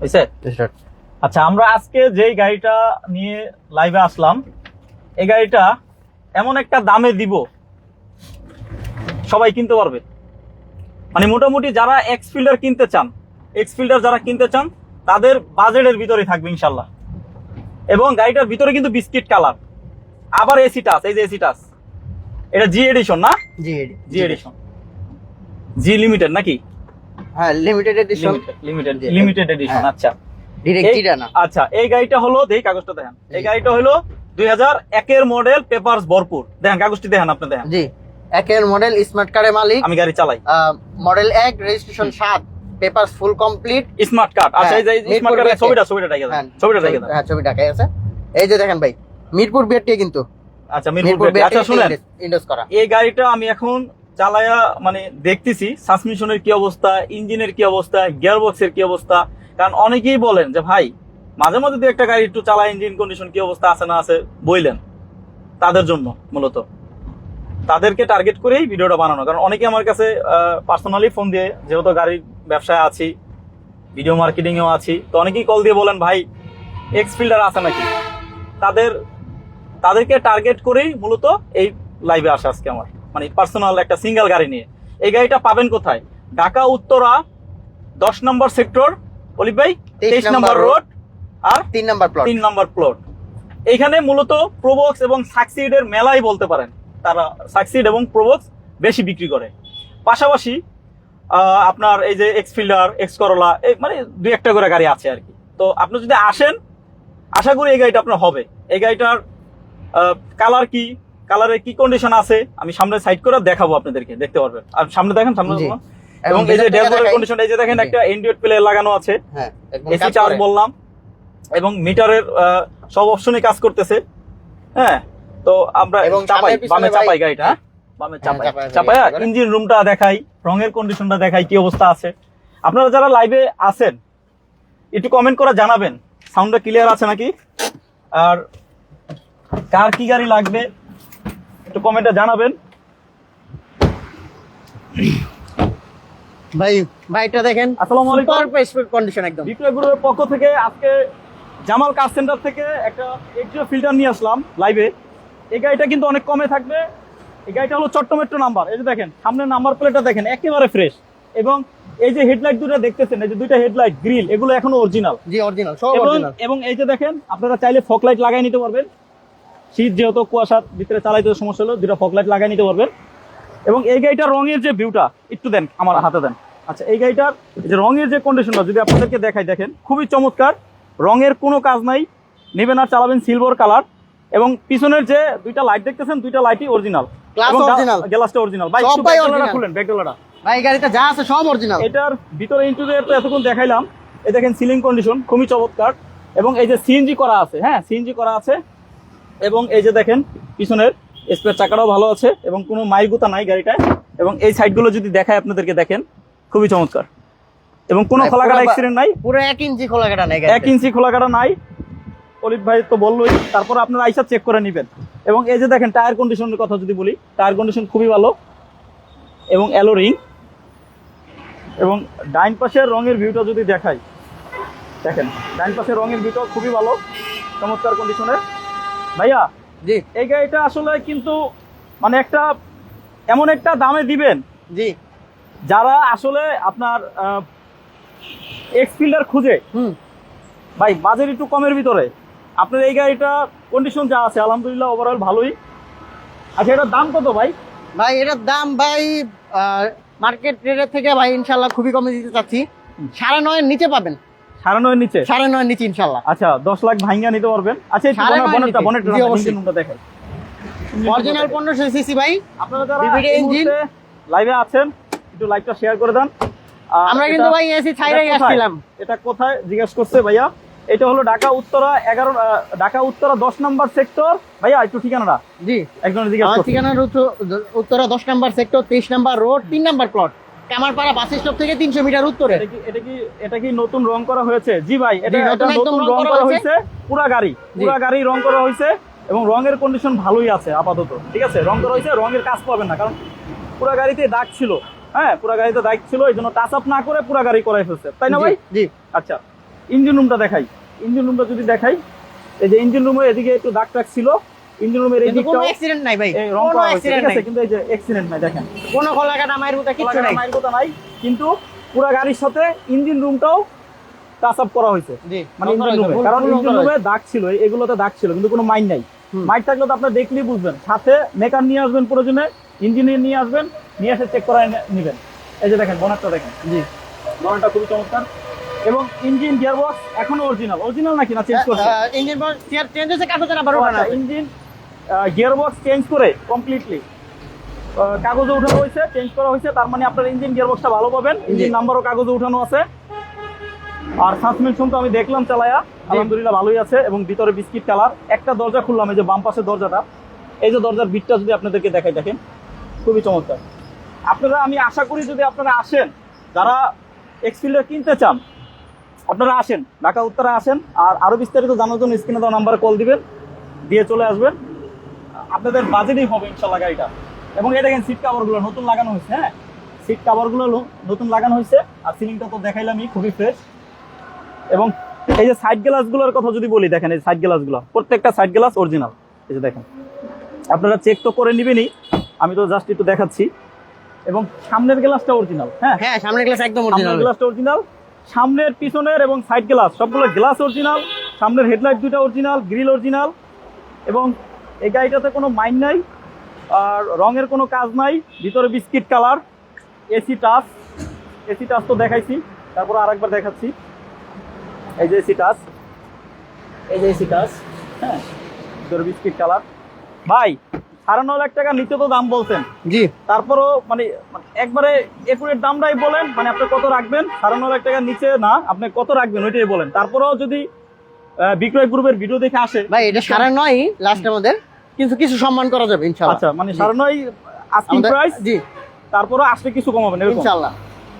হয়েছে আচ্ছা আমরা আজকে যেই গাড়িটা নিয়ে লাইভে আসলাম এই গাড়িটা এমন একটা দামে দিব সবাই কিনতে পারবে। মানে মোটামুটি যারা এক্স ফিল্ডার কিনতে চান এক্স ফিল্ডার যারা কিনতে চান তাদের বাজেটের ভিতরে থাকবে ইনশাল্লাহ এবং গাড়িটার ভিতরে কিন্তু বিস্কিট কালার আবার এসি টাচ এই যে এসি টাচ। এটা জি এডিশন না? জি জি এডিশন জি লিমিটেড নাকি? হ্যাঁ limited edition limited limited edition হ্যাঁ। আচ্ছা। না। আচ্ছা এই গাড়িটা হলো দেই কাগজটা দেখেন। এই গাড়িটা হলো দুই হাজার একের মডেল পেপারস ভরপুর। দেখেন কাগজটি দেখেন আপনি দেখেন। জি একের মডেল স্মার্ট কারের মালিক। আমি গাড়ি চালাই। মডেল এক রেজিস্ট্রেশন সাত paper full complete smart card আচ্ছা এই যে হ্যাঁ, স্মার্ট কার্ডের ছবিটা ছবিটা টাইকা হ্যাঁ ছবিটা হ্যাঁ ছবি ঢাকায় আছে। এই যে দেখেন ভাই মিরপুর বিআরটি কিন্তু। আচ্ছা মিরপুর ব্যাটারি। আচ্ছা শুনেন। ইন্ডোজ করা। এই গাড়িটা আমি এখন চালায়া মানে দেখতেছি সাসমিশনের কি অবস্থা, ইঞ্জিনের কি অবস্থা গিয়ার বক্সের কি অবস্থা। কারণ অনেকেই বলেন যে, ভাই, মাঝে মাঝে দু একটা গাড়ি একটু চালা ইঞ্জিন কন্ডিশন কি অবস্থা আছে না আছে বইলেন তাদের জন্য মূলত। তাদেরকে টার্গেট করেই ভিডিওটা বানানো। কারণ অনেকে আমার কাছে পার্সোনালি ফোন দিয়ে, যেহেতু গাড়ির ব্যবসায় আছি ভিডিও মার্কেটিংয়েও আছি, তো অনেকেই কল দিয়ে বলেন, ভাই এক্স ফিল্ডার আছে নাকি? তাদের, তাদেরকে টার্গেট করেই মূলত এই লাইভে আসা আজকে আমার। মানে পার্সোনাল একটা সিঙ্গেল গাড়ি নিয়ে। এই গাড়িটা পাবেন কোথায়? ঢাকা উত্তরা দশ নম্বর সেক্টর অলিভ ভাই তেইশ নম্বর রোড আর তিন নাম্বার প্লট তিন নম্বর প্লট এইখানে মূলত প্রোবক্স এবং সাকসিডের মেলাই বলতে পারেন। তারা সাকসিড এবং প্রোবক্স বেশি বিক্রি করে। পাশাপাশি আপনার এই যে এক্স ফিল্ডার এক্স করোলা এই মানে দুই একটা করে গাড়ি আছে আর কি। তো আপনি যদি আসেন আশা করি এই গাড়িটা আপনার হবে। এই গাড়িটার কালার কি? কালারের কি কন্ডিশন আছে আমি সামনে সাইড করে দেখাবো আপনাদেরকে দেখতে পারবেন। আর সামনে দেখেন সামনে এবং এই যে ড্যাশবোর্ডের কন্ডিশন এই যে দেখেন একটা এন্ড্রয়েড প্লে লাগানো আছে। হ্যাঁ এসি চার্জ বললাম। এবং মিটারের সব অপশনই কাজ করতেছে। হ্যাঁ তো আমরা এবং চাপাই বামে চাপাই গাড়িটা হ্যাঁ? বামে হ্যাঁ, চাপাই, চাপাই চাপাই। ইঞ্জিন রুমটা দেখাই রঙের কন্ডিশনটা দেখাই কি অবস্থা আছে। আপনারা যারা লাইভে আছেন একটু কমেন্ট করে জানাবেন। সাউন্ডটা ক্লিয়ার আছে নাকি? আর কার কি গাড়ি লাগবে? একটু কমেন্টে জানাবেন। ভাই ভাইটা দেখেন আসসালামু আলাইকুম। সুপার কন্ডিশন একদম। বিপ্লব গ্রুপের পক্ষ থেকে আজকে জামাল কার সেন্টার থেকে একটা এক্সট্রা ফিল্টার নিয়ে আসলাম লাইভে এই গাড়িটা কিন্তু অনেক কমে থাকবে। এই গাড়িটা হলো চট্টমেট্রো নাম্বার এই যে দেখেন সামনের নাম্বার প্লেটটা দেখেন একেবারে ফ্রেশ এবং এই যে হেডলাইট দুটো দেখতেছেন এই যে দুইটা হেডলাইট গ্রিল এগুলো এখনও অরিজিনাল জি অরিজিনাল সব অরিজিনাল এবং এই যে দেখেন আপনারা চাইলে ফক লাইট লাগাই নিতে পারবেন। শীত যেহেতু কুয়াশার ভিতরে চালাইতে সমস্যা হলো দুটো ফক লাইট লাগাই নিতে পারবেন। এবং এই গাড়িটার রঙের যে ভিউটা একটু দেন আমার হাতে দেন। আচ্ছা এই গাড়িটার যে রঙের যে কন্ডিশনটা যদি আপনাদেরকে দেখাই দেখেন খুবই চমৎকার। রঙের কোনো কাজ নাই নেবেন আর চালাবেন সিলভার কালার এবং পিছনের যে দুইটা লাইট দেখতেছেন দুইটা লাইটই অরিজিনাল Glass গ্লাসটা অরিজিনাল ভাই সব একটু ভাই ব্যাকডোলাটা original। খুলেন ব্যাকডোলাটা ভাই গাড়িটা যা আছে সব অরিজিনাল এটার ভিতরে ইন্টেরিয়র তো এতক্ষণ দেখাইলাম। এই দেখেন সিলিং কন্ডিশন খুবই চমৎকার। এবং এই যে সিএনজি করা আছে হ্যাঁ সিএনজি করা আছে। এবং এই যে দেখেন পিছনের স্পেয়ার চাকাটাও ভালো আছে এবং কোনো মাইল গুতা নাই গাড়িটায়। এবং এই সাইডগুলো যদি দেখায় আপনাদেরকে দেখেন খুবই চমৎকার। এবং কোনো খোলাকাটা অ্যাক্সিডেন্ট নাই। পুরো এক ইঞ্চি খোলা কাটা নেই এক ইঞ্চি খোলাকাটা নাই। অলিভ ভাই তো বললোই তারপর আপনারা আইসা চেক করে নেবেন। এবং এই যে দেখেন টায়ার কন্ডিশনের কথা যদি বলি টায়ার কন্ডিশন খুবই ভালো এবং অ্যালো রিং এবং ডাইন পাশের রঙের ভিউটা যদি দেখাই দেখেন ডাইন পাশের রঙের ভিউটা খুবই ভালো চমৎকার কন্ডিশনের ভাইয়া জি। এই গাড়িটা আসলে কিন্তু মানে একটা এমন একটা দামে দিবেন। জি। যারা আসলে আপনার এক্স ফিল্ডার খুঁজে। হুম। ভাই বাজেট একটু কমের ভিতরে। আপনার এই গাড়িটা কন্ডিশন যা আছে আলহামদুলিল্লাহ ওভারঅল ভালোই। আচ্ছা এটার দাম কত ভাই? ভাই এটার দাম ভাই মার্কেট রেটের থেকে ভাই ইনশাল্লাহ খুবই কমে দিতে চাচ্ছি। সাড়ে নয়ের নিচে পাবেন। সাড়ে নয়ের নিচে? সাড়ে নয়ের নিচে ইনশাল্লাহ। আচ্ছা দশ লাখ ভাঙ্গা নিতে পারবেন। আচ্ছা বনেটটা বনেটটা অরিজিনাল পনেরোশো সিসি ভাই আপনারা যারা engine। লাইভে আছেন একটু লাইভটা শেয়ার করে দেন। আমরা কিন্তু ভাই এসি ছাইরাই? আসছিলাম। এটা কোথায়? জিজ্ঞেস করছে ভাইয়া। এটা হলো ঢাকা উত্তরা এগারো ঢাকা উত্তরা দশ নম্বর সেক্টর ভাইয়া একটু ঠিকানাটা? জি। একজন উত্তর- উত্তরা দশ নাম্বার সেক্টর তেইশ নাম্বার রোড তিন number plot Kamarpara bus stop থেকে তিনশো মিটার উত্তরে। এটা কি এটা কি নতুন রং করা হয়েছে? জি ভাই এটা নতুন রং করা হয়েছে। পুরা গাড়ি পুরা গাড়ি রং করা হয়েছে এবং রঙের কন্ডিশন ভালোই আছে আপাতত ঠিক আছে? রং করা হয়েছে রঙের কাজ পাবেন না কারণ পুরা গাড়িতে দাগ ছিল। হ্যাঁ পুরা গাড়িতে দাগ ছিল এই জন্য টাচ আপ না করে পুরা গাড়ি করাই ফেলছে তাই না ভাই? জি, আচ্ছা ইঞ্জিন রুমটা দেখাই। ইঞ্জিন রুমটা যদি দেখাই এই যে ইঞ্জিন রুমের এদিকে একটু দাগ টাগ ছিল ইঞ্জিন রুমের এই কোনো অ্যাক্সিডেন্ট নাই ভাই। রং করা হয়েছে ঠিক আছে কিন্তু এই যে অ্যাক্সিডেন্ট নাই দেখেন। কোনো খোলা কাটা মায়ের মতো কিচ্ছু নাই। কথা নাই কিন্তু পুরা গাড়ির সাথে ইঞ্জিন রুমটাও টাচ আপ করা হয়েছে। মানে ইঞ্জিন হয়েছে, রুমে। কারণ ইঞ্জিন রুমে দাগ ছিল এগুলোতে দাগ ছিল কিন্তু কোনো মাইন নাই। থাকলে তো আপনার দেখলেই বুঝবেন। সাথে মেকার নিয়ে আসবেন প্রয়োজনে ইঞ্জিনিয়ার নিয়ে আসবেন নিয়ে এসে চেক করায় নে- নিবেন। এই যে দেখেন বনারটা দেখেন। জি। বনারটা খুবই চমৎকার। এবং ইঞ্জিন গিয়ারবক্স এখনও অরিজিনাল অরিজিনাল নাকি না চেঞ্জ করছে? ইঞ্জিন চেঞ্জ হচ্ছে কাগজে না বারো না ইঞ্জিন গিয়ারবক্স চেঞ্জ করে কমপ্লিটলি কাগজে উঠানো হয়েছে চেঞ্জ করা হয়েছে তার মানে আপনার ইঞ্জিন গিয়ারবক্সটা ভালো পাবেন। ইঞ্জিন নাম্বারও কাগজে উঠানো আছে। আর সাসপেনশন তো আমি দেখলাম চালায়া। আলহামদুলিল্লাহ ভালোই আছে এবং ভিতরে বিস্কিট কালার একটা দরজা খুললাম এই যে বাম পাশের দরজাটা। এই যে দরজার বিটটা যদি আপনাদেরকে দেখাই দেখেন। খুবই চমৎকার। আপনারা আমি আশা করি যদি আপনারা আসেন যারা এক্সফিল্ডার কিনতে চান আপনারা আসেন। ঢাকা উত্তরে আসেন। আর আরও বিস্তারিত জানার জন্য স্ক্রিনে দেওয়া নাম্বারে কল দিবেন। দিয়ে চলে আসবেন। আপনাদের বাজেটই হবে ইনশাল্লাহ গাড়িটা। এবং এটা দেখেন সিট কাভারগুলো নতুন লাগানো হয়েছে হ্যাঁ? সিট কাভারগুলো নতুন লাগানো হয়েছে আর সিলিংটা তো দেখাইলামই খুবই ফ্রেশ এবং এই যে সাইড গ্লাসগুলোর কথা যদি বলি দেখেন এই সাইড গ্লাসগুলো প্রত্যেকটা সাইড গ্লাস অরিজিনাল এই যে দেখেন আপনারা চেক তো করে নিবেনই আমি তো জাস্ট একটু দেখাচ্ছি। এবং সামনের গ্লাসটা অরিজিনাল হ্যাঁ? হ্যাঁ সামনের গ্লাস একদম সামনের অরিজিনাল গ্লাসটা অরিজিনাল সামনের পিছনের এবং সাইড গ্লাস সবগুলো গ্লাস অরিজিনাল সামনের হেডলাইট দুটো অরিজিনাল গ্রিল অরিজিনাল এবং এই গাড়িটাতে কোনো মাইন নাই আর রঙের কোনো কাজ নাই ভিতরে biscuit colour AC touch AC touch তো দেখাইছি তারপর আরেকবার দেখাচ্ছি। এই যে এসি টাচ। এই যে এসি টাচ। হ্যাঁ ভিতরে বিস্কিট কালার। ভাই সাড়ে ন লাখ টাকা নিচে তো দাম বলছেন। জি। তারপরও মানে একবারে একুরেট দামটাই বলেন মানে আপনি কত রাখবেন? সাড়ে ন লাখ টাকার নিচে না আপনি কত রাখবেন ওইটাই বলেন। তারপরেও যদি বিক্রয় গ্রুপের ভিডিও দেখে আসে। ভাই এটা সাড়ে নয় লাস্ট আমাদের। কিন্তু কিছু সম্মান করা যাবে ইনশাআল্লাহ। আচ্ছা মানে সাড়ে নয় আস্কিং প্রাইস জি। তারপরে আসলে কিছু কমাবেন ইনশাআল্লাহ।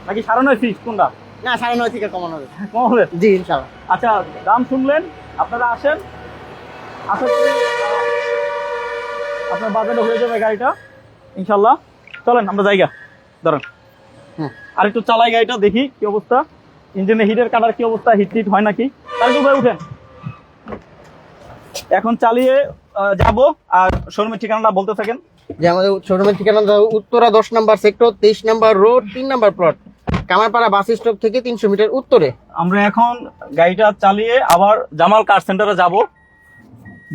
নাকি সাড়ে নয় ফিক্স কোনটা? না সাড়ে নয় থেকে কমানো হবে কমাবেন? জি ইনশাআল্লাহ। আচ্ছা দাম শুনলেন আপনারা আসেন। আশা করি আপনার বাজেটে হয়ে যাবে গাড়িটা ইনশাল্লাহ চলেন আমরা জায়গা ধরেন। আর একটু চালাই গাড়িটা দেখি কি অবস্থা। ইঞ্জিনে হিটের কাটার কি অবস্থা হিট টিট হয় নাকি? তার উপরে উঠেন। এখন চালিয়ে যাব। আর শোরুমের ঠিকানাটা বলতে থাকেন। যে আমাদের শোরুমের ঠিকানা দাও উত্তরা দশ নম্বর সেক্টর তেইশ নম্বর রোড তিন number plot Kamarpara bus stop থেকে তিনশো মিটার উত্তরে। আমরা এখন গাড়িটা চালিয়ে আবার জামাল কার সেন্টারে যাব।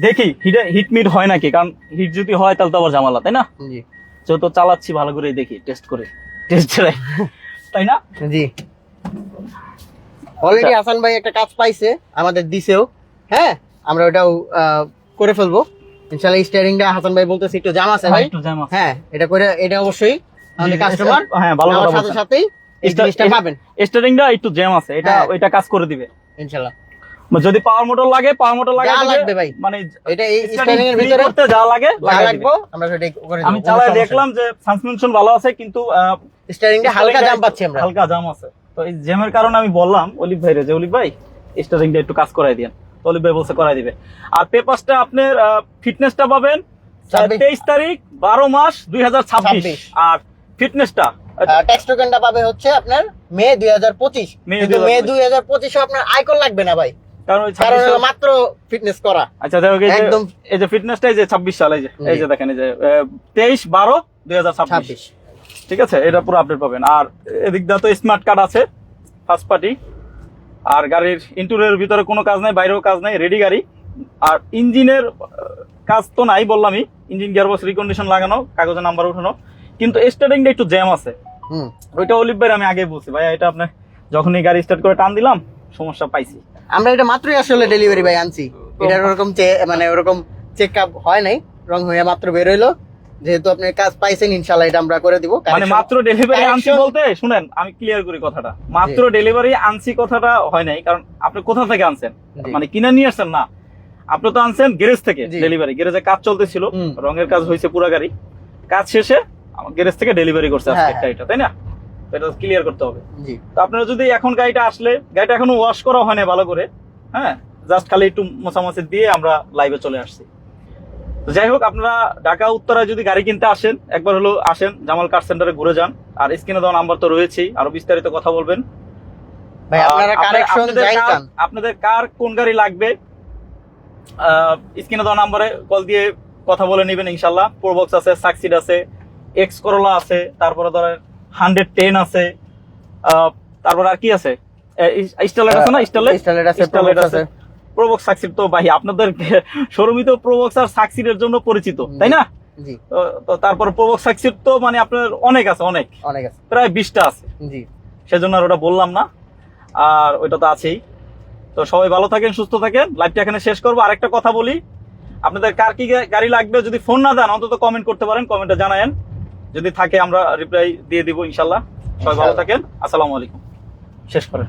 দেখি হিটে হিট মিট হয় নাকি? কারণ হিট যদি হয় তাহলে তো আবার জামালা তাই না? জি। যত চালাচ্ছি ভালো করে দেখি টেস্ট করে। টেস্ট চালাই তাই না? জি। অলরেডি হাসান ভাই একটা কাজ পাইছে আমাদের দিছেও। হ্যাঁ? আমরা ওটাও করে ফেলব। ইনশাআল্লাহ স্টিয়ারিংটা হাসান ভাই বলতেছে একটু জাম আছে ভাই? একটু জ্যাম আছে। হ্যাঁ এটা করে এটা অবশ্যই। আমাদের কাস্টমার হ্যাঁ ভালো কথা সাথে সাথেই জিনিসটা পাবেন। স্টারিংটা একটু জ্যাম আছে এটা হ্যাঁ। ওইটা কাজ করে দিবে। ইনশাআল্লাহ। যদি পাওয়ার মোটর লাগে পাওয়ার মোটর লাগে যা লাগবে ভাই। মানে এটা এই স্টিয়ারিং এর ভিতরে করতে যা লাগে দিবে। লাগবে আমরা সেটা করে আমি চালাই দেখলাম যে সাসপেনশন ভালো আছে কিন্তু আহ, স্টিয়ারিংটা হালকা জাম পাচ্ছি আমরা। হালকা জাম আছে। তো এই জ্যামের কারণে আমি বললাম অলিভ ভাইরে যে অলিভ ভাই স্টারিংটা একটু কাজ করাই দিন তো অলিভ ভাই বলছে করাই দিবে। আর পেপারসটা আপনার ফিটনেসটা পাবেন। তেইশ তারিখ বারো মাস দুই। আর ফিটনেসটা ট্যাক্স টোকেনটা পাবে হচ্ছে আপনার মে দুই হাজার পঁচিশ। মে কিন্তু মে 2025 দুই হাজার পঁচিশে আপনার আইকন লাগবে না ভাই। কারণ ওই কারণ 26 হলো মাত্র ফিটনেস করা। আচ্ছা দেখো এই যে একদম। এই যে ফিটনেসটা এই যে ছাব্বিশ সাল এই যে এই যে দেখেন এই যে তেইশ বারো দুই হাজার ছাব্বিশ। ঠিক আছে? এটা পুরো আপডেট পাবেন। আর এদিক দিয়ে তো স্মার্ট কার্ড আছে ফার্স্ট পার্টি আর গাড়ির ইন্টেরিয়র ভিতরে কোনো কাজ নাই বাইরেও কাজ নাই রেডি গাড়ি। আর ইঞ্জিনের কাজ তো নাই বললামই ইঞ্জিন গিয়ারবক্স রিকন্ডিশন লাগানো কাগজে নাম্বার উঠানো। কিন্তু স্টার্টিংটা একটু জ্যাম আছে। হুম। ওইটা অলিভ ভাই আমি আগে বলছি ভাই এটা আপনি যখনই গাড়ি স্টার্ট করে টান দিলাম সমস্যা পাইছি। আমরা এটা মাত্রই আসলে ডেলিভারি ভাই আনছি। এটা ওরকম মানে ওরকম চেক আপ হয় নাই রং হয়ে মাত্র বের হইল। যেহেতু আপনি কাজ পাইছেন ইনশাল্লাহ এটা আমরা করে দিব। মানে মাত্র ডেলিভারি আনছি বলতে শুনেন আমি ক্লিয়ার করি কথাটা। মাত্র ডেলিভারি আনছি কথাটা হয় নাই কারণ আপনি কোথা থেকে আনছেন? মানে কিনে নিয়ে আসছেন না। আপনি তো আনছেন গ্যারেজ থেকে ডেলিভারি গ্যারেজে কাজ চলতেছিল। রঙের কাজ হয়েছে পুরো গাড়ি। কাজ শেষে গ্যারেজ থেকে ডেলিভারি করছে আজকে হ্যাঁ, হ্যাঁ। গাড়িটা তাই না? এটা ক্লিয়ার করতে হবে। জি। তো আপনারা যদি এখন গাড়িটা আসলে গাড়িটা এখনও ওয়াশ করা হয় না ভালো করে হ্যাঁ? জাস্ট খালি একটু মোছামাছি দিয়ে আমরা লাইভে চলে আসছি। যাই হোক আপনারা ঢাকা উত্তরায় যদি গাড়ি কিনতে আসেন একবার হলো আসেন জামাল কার সেন্টারে ঘুরে যান। আর স্ক্রিনে দেওয়া নাম্বার তো রয়েছেই আরও বিস্তারিত কথা বলবেন। আপনাদের কার- কোন গাড়ি লাগবে? স্ক্রিনে দেওয়া নাম্বারে কল দিয়ে কথা বলে নেবেন ইনশাল্লাহ প্রোবক্স আছে সাকসিড আছে এক্স করোলা আছে তারপরে ধরেন হান্ড্রেড টেন আছে। তারপরে আর কি আছে? স্টারলাইট আছে না? স্টারলাইট স্টারলাইট আছে। প্রোবক্স সাকসিড তো ভাই আপনাদের শোরুমই তো প্রোবক্স আর সাকসিডের জন্য পরিচিত তাই না? জি। তো- তারপর প্রোবক্স সাকসিড তো মানে আপনার অনেক আছে অনেক। অনেক আছে। প্রায় বিশটা আছে। জি। সেজন্য আর ওটা বললাম না। আর ওইটা তো আছেই। তো সবাই ভালো থাকেন সুস্থ থাকেন। লাইভটা এখানে শেষ করব। আরেকটা কথা বলি। আপনাদের কার কি গাড়ি লাগবে যদি ফোন না দেন অন্তত কমেন্ট করতে পারেন কমেন্টে জানায়েন। যদি থাকে আমরা রিপ্লাই দিয়ে দিব ইনশাল্লাহ। সবাই ভালো থাকেন। আসসালামু আলাইকুম। শেষ করেন।